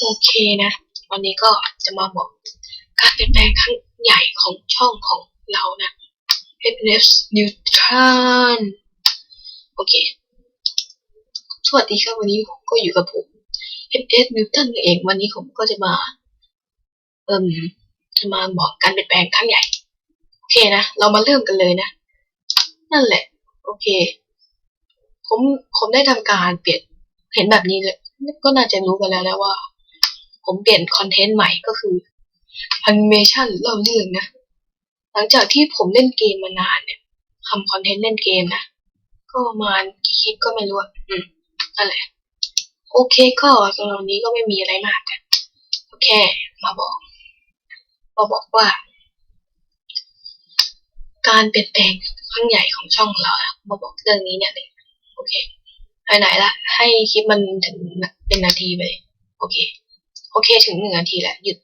โอเคนะ วันนี้ก็จะมาบอกการเปลี่ยนแปลงครั้งใหญ่ของช่องของเรานะ HNS Neutron โอเค สวัสดีครับวันนี้ผมก็อยู่กับผม HS Newton นั่นเองวันนี้ผมก็จะมา เอ่มจะมาบอกการเปลี่ยนแปลงครั้งใหญ่ โอเคนะ เรามาเริ่มกันเลยนะ นั่นแหละ โอเค ผม ผมได้ทำการเปลี่ยน เห็นแบบนี้เลยก็น่าจะรู้กันแล้วนะว่า ผมเปลี่ยนคอนเทนต์ใหม่ก็คือ a n i m a t i o n เล่าเรื่องนะ หลังจากที่ผมเล่นเกมมานานเนี่ยทำคอนเทนต์เล่นเกมนะ ก็ประมาณกี่คลิปก็ไม่รู้อืมนั่นแหละโอเคก็สำหรับนี้ก็ไม่มีอะไรมากนะโอเคมาบอก มาบอกว่า การเปลี่ยนแปลงครั้งใหญ่ของช่องเราอะมาบอกเรื่องนี้เนี่ยเลยโอเคไปไหนละให้คลิปมันถึงเป็นนาทีไปโอเค โอเคถึงหนึ่งนาทีแล้วหยุด